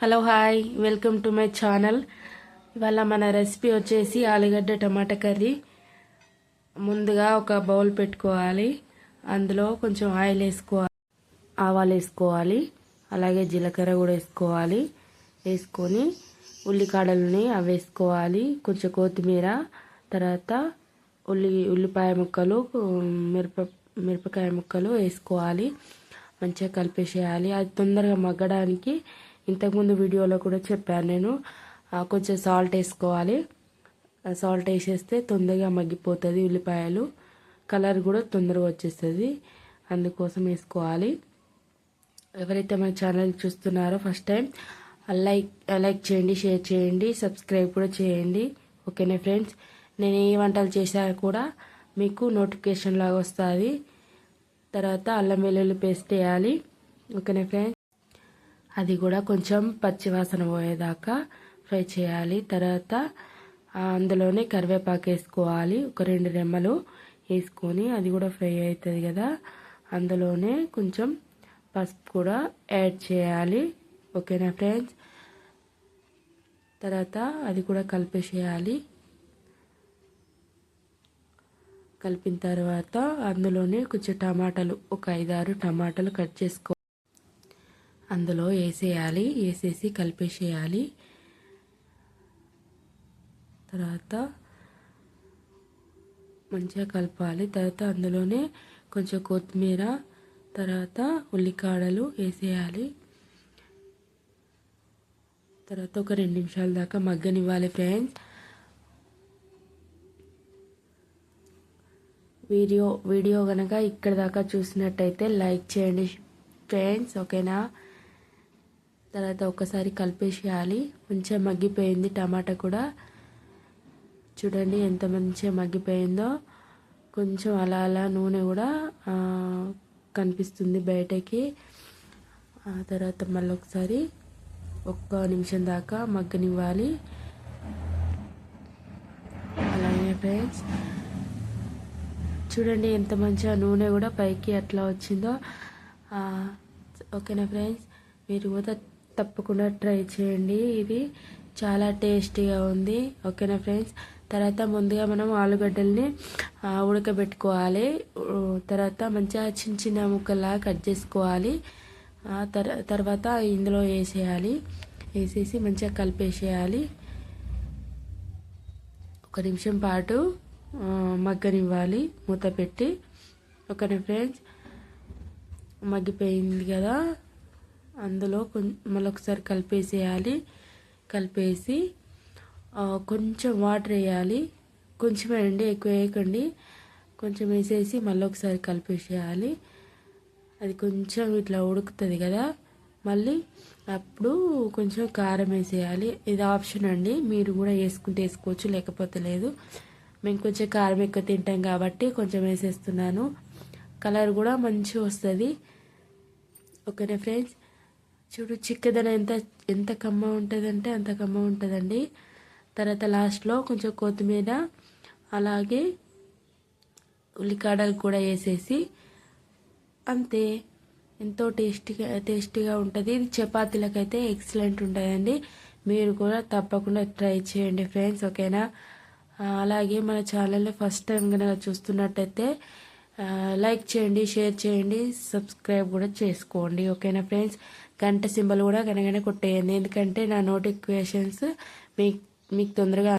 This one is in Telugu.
Hello hi welcome to my channel ఇవాళ మన రెసిపీ వచ్చేసి ఆలుగడ్డ టమాటా కర్రీ. ముందుగా ఒక బౌల్ పెట్టుకోవాలి. అందులో కొంచెం ఆయిల్ వేసుకోవాలి. ఆవాలు వేసుకోవాలి. అలాగే జీలకర్ర కూడా వేసుకోవాలి. వేసుకొని ఉల్లికాడలని అవి వేసుకోవాలి. కొంచెం కొత్తిమీర తర్వాత ఉల్లి ఉల్లిపాయ ముక్కలు మిరప మిరపకాయ ముక్కలు వేసుకోవాలి. మంచిగా కలిపేసేయాలి. అది తొందరగా మగ్గడానికి ఇంతకుముందు వీడియోలో కూడా చెప్పాను నేను. కొంచెం సాల్ట్ వేసుకోవాలి. సాల్ట్ వేసేస్తే తొందరగా మగ్గిపోతుంది ఉల్లిపాయలు. కలర్ కూడా తొందరగా వచ్చేస్తుంది. అందుకోసం వేసుకోవాలి. ఎవరైతే మన ఛానల్ చూస్తున్నారో ఫస్ట్ టైం లైక్ లైక్ చేయండి షేర్ చేయండి సబ్స్క్రైబ్ కూడా చేయండి. ఓకేనా ఫ్రెండ్స్ నేను ఏ వంటలు చేశా కూడా మీకు నోటిఫికేషన్ లాగా వస్తుంది. తర్వాత అల్లం వెల్లుల్లి పేస్ట్ వేయాలి. ఓకేనా ఫ్రెండ్స్ అది కూడా కొంచెం పచ్చివాసన పోయేదాకా ఫ్రై చేయాలి. తర్వాత అందులోనే కరివేపాకు వేసుకోవాలి. ఒక రెండు రెమ్మలు వేసుకొని అది కూడా ఫ్రై అవుతుంది కదా. అందులోనే కొంచెం పసుపు కూడా యాడ్ చేయాలి. ఓకేనా ఫ్రెండ్స్? తర్వాత అది కూడా కలిపేసేయాలి. కలిపిన తర్వాత అందులోనే కొంచెం టమాటాలు ఒక ఐదారు టమాటాలు కట్ చేసుకో అందులో వేసేయాలి వేసేసి కలిపేసేయాలి. తర్వాత మంచిగా కలపాలి. తర్వాత అందులోనే కొంచెం కొత్తిమీర తర్వాత ఉల్లికాడలు వేసేయాలి. తర్వాత ఒక రెండు నిమిషాల దాకా మగ్గనివ్వాలి ఫ్రెండ్స్. వీడియో వీడియో కనుక ఇక్కడ దాకా చూసినట్టయితే లైక్ చేయండి ఫ్రెండ్స్ ఓకేనా? తర్వాత ఒకసారి కలిపేసేయాలి మంచిగా మగ్గిపోయింది టమాటా కూడా. చూడండి ఎంత మంచిగా మగ్గిపోయిందో. కొంచెం అలా అలా నూనె కూడా కనిపిస్తుంది బయటకి. ఆ తర్వాత మళ్ళీ ఒకసారి ఒక్క నిమిషం దాకా మగ్గనివ్వాలి. అలాగే ఫ్రెండ్స్. చూడండి ఎంత మంచిగా నూనె కూడా పైకి అట్లా వచ్చిందో. ఓకేనా ఫ్రెండ్స్? మీరు కూడా తప్పకుండా ట్రై చేయండి. ఇది చాలా టేస్టీగా ఉంది. ఓకేనా ఫ్రెండ్స్? తర్వాత ముందుగా మనం ఆలుగడ్డల్ని ఉడకబెట్టుకోవాలి. తర్వాత మంచిగా చిన్న చిన్న ముక్కలా కట్ చేసుకోవాలి. తర్వాత ఇందులో వేసేయాలి. వేసేసి మంచిగా కలిపేసేయాలి. ఒక నిమిషం పాటు మగ్గనివ్వాలి. మూత పెట్టి. ఓకేనా ఫ్రెండ్స్? మగ్గిపోయింది కదా. అందులో మళ్ళీ ఒకసారి కలిపేసేయాలి. కలిపేసి కొంచెం వాటర్ వేయాలి. కొంచెం వేయండి ఎక్కువ వేయకండి. కొంచెం వేసేసి మళ్ళీ ఒకసారి కలిపేసేయాలి. అది కొంచెం ఇట్లా ఉడుకుతుంది కదా. మళ్ళీ అప్పుడు కొంచెం కారం వేసేయాలి. ఇది ఆప్షన్ అండి. మీరు కూడా వేసుకుంటే వేసుకోవచ్చు లేకపోతే లేదు. మేము కొంచెం కారం ఎక్కువ తింటాం కాబట్టి కొంచెం వేసేస్తున్నాను. కలర్ కూడా మంచిగా వస్తుంది. ఓకేనా ఫ్రెండ్స్? చూడు చిక్కదన ఎంత ఎంత కమ్మ ఉంటుందంటే అంత కమ్మ ఉంటుందండి. తర్వాత లాస్ట్లో కొంచెం కొత్తిమీర అలాగే ఉల్లికాడలు కూడా వేసేసి అంతే. ఎంతో టేస్టీగా టేస్టీగా ఉంటుంది. ఇది చపాతీలకైతే ఎక్సలెంట్ ఉంటుందండి. మీరు కూడా తప్పకుండా ట్రై చేయండి ఫ్రెండ్స్ ఓకేనా? అలాగే మన ఛానల్ని ఫస్ట్ టైం కనుక చూస్తున్నట్టయితే లైక్ చేయండి షేర్ చేయండి సబ్స్క్రైబ్ కూడా చేసుకోండి ఓకేనా ఫ్రెండ్స్? గంట సింబల్ కూడా గనగనే కొట్టేయండి. ఎందుకంటే నా నోటిఫికేషన్స్ మీకు మీకు తొందరగా